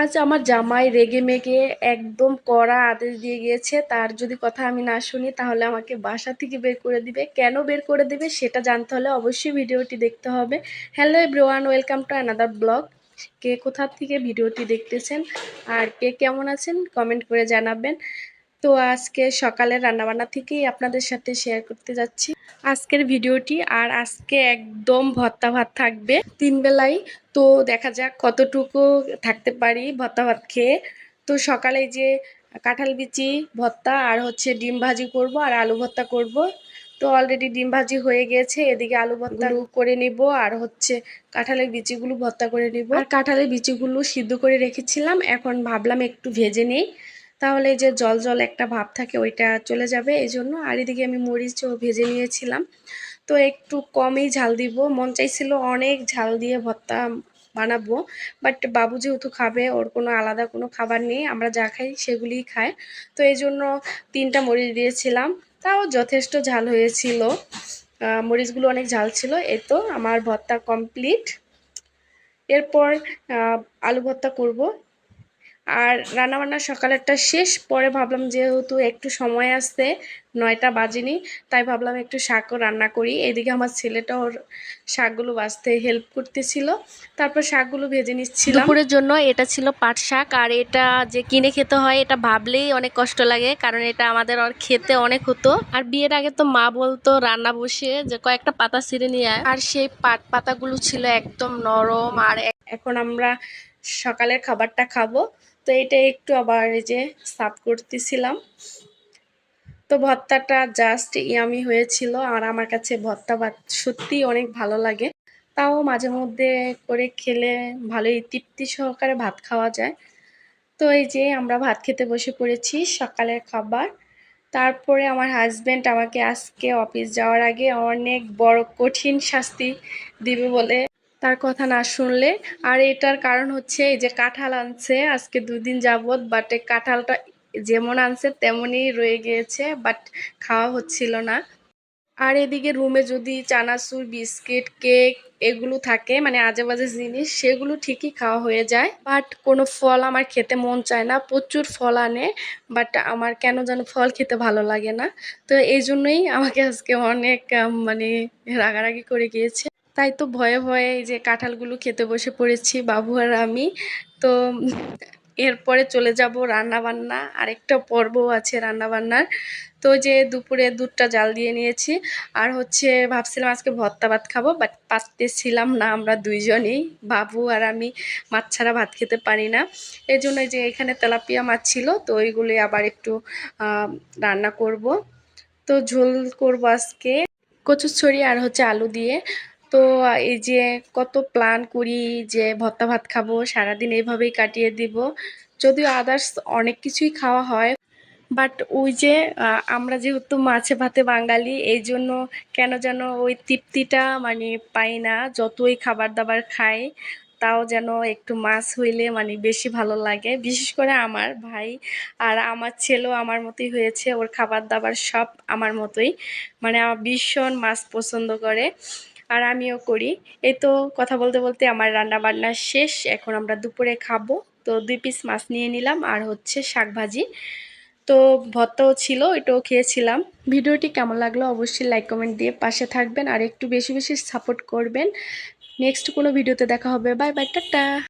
আজ আমার জামাই রেগে মেগে একদম কড়া আদেশ দিয়ে গিয়েছে, তার যদি কথা আমি না শুনি তাহলে আমাকে বাসা থেকে বের করে দিবে। কেন বের করে দিবে সেটা জানতে হলে অবশ্যই ভিডিওটি দেখতে হবে। Hello everyone, welcome to another blog. কে কোথা থেকে ভিডিওটি দেখতেছেন আর কে কেমন আছেন কমেন্ট করে জানাবেন। তো আজকে সকালের রান্নাবান্না থেকেই আপনাদের সাথে শেয়ার করতে যাচ্ছি। আজকের ভিডিওটি আর আজকে একদম ভর্তা ভাত থাকবে তিন বেলাই। তো দেখা যাক কতটুকু থাকতে পারি ভর্তা ভাত খেয়ে। তো সকালে যে কাঁঠাল বিচি ভর্তা আর হচ্ছে ডিম ভাজি করব আর আলু ভর্তা করব। তো অলরেডি ডিম ভাজি হয়ে গেছে এদিকে আলু ভর্তা করে নিব আর হচ্ছে কাঁঠালের বিচিগুলো ভর্তা করে নিব। আর কাঁঠালের বিচিগুলো সিদ্ধ করে রেখেছিলাম এখন ভাবলাম একটু ভেজে নেই। তাহলে যে জল জল একটা ভাব থাকে ওইটা চলে যাবে, এই জন্য। আর এদিকে আমি মরিচও ভেজে নিয়েছিলাম। তো একটু কমই ঝাল দিব। মন চাইছিল অনেক ঝাল দিয়ে ভর্তা বানাবো, বাট বাবু যেহেতু খাবে, ওর কোনো আলাদা কোনো খাবার নেই। আমরা যা খাই সেগুলিই খায়। তো এই জন্য তিনটা মরিচ দিয়েছিলাম। তাও যথেষ্ট ঝাল হয়েছিল। মরিচগুলো অনেক ঝাল ছিল। এই তো আমার ভর্তা কমপ্লিট। এরপর আলু ভর্তা করব। আর রান্নাবান্না সকালেরটা শেষ পরে ভাবলাম যেহেতু একটু সময় আসতে নয়টা বাজেনি তাই ভাবলাম একটু শাকও রান্না করি। এদিকে আমার ছেলেটা ওর শাকগুলো বাঁচতে হেল্প করতেছিল তারপর শাকগুলো ভেজে নিচ্ছিল দুপুরের জন্য এটা ছিল পাট শাক আর এটা যে কিনে খেতে হয় এটা ভাবলেই অনেক কষ্ট লাগে কারণ এটা আমাদের আর খেতে অনেক হতো। আর বিয়ের আগে তো মা বলতো রান্না বসে যে কয়েকটা পাতা ছিঁড়ে নিয়ে আয়। আর সেই পাট পাতাগুলো ছিল একদম নরম আর এখন আমরা সকালের খাবারটা খাব। তো এটা একটু আবার এই যে সাফ করতেছিলাম। তো ভর্তাটা জাস্ট ইয়ামি হয়েছিল আর আমার কাছে ভর্তা ভাত সত্যিই অনেক ভালো লাগে। তাও মাঝে মধ্যে করে খেলে ভালোই তৃপ্তি সহকারে ভাত খাওয়া যায়। তো এই যে আমরা ভাত খেতে বসে পড়েছি সকালের খাবার। তারপরে আমার হাজব্যান্ড আমাকে আজকে অফিস যাওয়ার আগে অনেক বড় কঠিন শাস্তি দিবে বলে তার কথা না শুনলে। আর এটার কারণ হচ্ছে এই যে কাঁঠাল আনছে, আজকে দুদিন যাবৎ বাট এই কাঁঠালটা যেমন আনছে তেমনই রয়ে গিয়েছে বাট খাওয়া হচ্ছিল না। আর এদিকে রুমে যদি চানাচুর, বিস্কিট, কেক এগুলো থাকে মানে আজে বাজে জিনিস, সেগুলো ঠিকই খাওয়া হয়ে যায়। বাট কোনো ফল আমার খেতে মন চায় না, প্রচুর ফল আনে বাট আমার কেন যেন ফল খেতে ভালো লাগে না। তো এই জন্যই আমাকে আজকে অনেক মানে রাগারাগি করে গিয়েছে। তাই তো ভয়ে ভয়ে এই যে কাঁঠালগুলো খেতে বসে পড়েছি, বাবু আর আমি। তো এরপরে চলে যাব রান্না বান্না আরেকটা পর্বও আছে রান্না বান্নার তো যে দুপুরে দুধটা জাল দিয়ে নিয়েছি। আর হচ্ছে ভাবছিলাম আজকে ভর্তা ভাত খাব বাট পারতেছিলাম না আমরা দুইজনেই। বাবু আর আমি মাছ ছাড়া ভাত খেতে পারি না। এই জন্য যে এখানে তেলাপিয়া মাছ ছিল, তো ওইগুলি আবার একটু রান্না করব। তো ঝোল করব আজকে। কচুর ছড়ি আর হচ্ছে আলু দিয়ে। তো এই যে কত প্ল্যান করি যে ভত্তা ভাত খাব, সারাদিন এইভাবেই কাটিয়ে দিব। যদিও আদার্স অনেক কিছুই খাওয়া হয় বাট ওই যে আমরা যেহেতু মাছে ভাতে বাঙালি, এই জন্য কেন যেন ওই তৃপ্তিটা মানে পাই না, যতই খাবার দাবার খাই, তাও যেন একটু মাছ হইলে মানে বেশি ভালো লাগে। বিশেষ করে আমার ভাই আর আমার ছেলেও আমার মতোই হয়েছে, ওর খাবার দাবার সব আমার মতোই। মানে আমার ভীষণ মাছ পছন্দ করে। আর আমিও করি। এই তো কথা বলতে বলতে আমার রান্না বান্না শেষ। এখন আমরা দুপুরে খাব। তো দুই পিস মাছ নিয়ে নিলাম আর হচ্ছে শাক ভাজি। তো ভর্তাও ছিল, এটাও খেয়েছিলাম। ভিডিওটি কেমন লাগল অবশ্যই লাইক কমেন্ট দিয়ে পাশে থাকবেন আর একটু বেশি বেশি সাপোর্ট করবেন। নেক্সট কোনো ভিডিওতে দেখা হবে। Bye bye tata.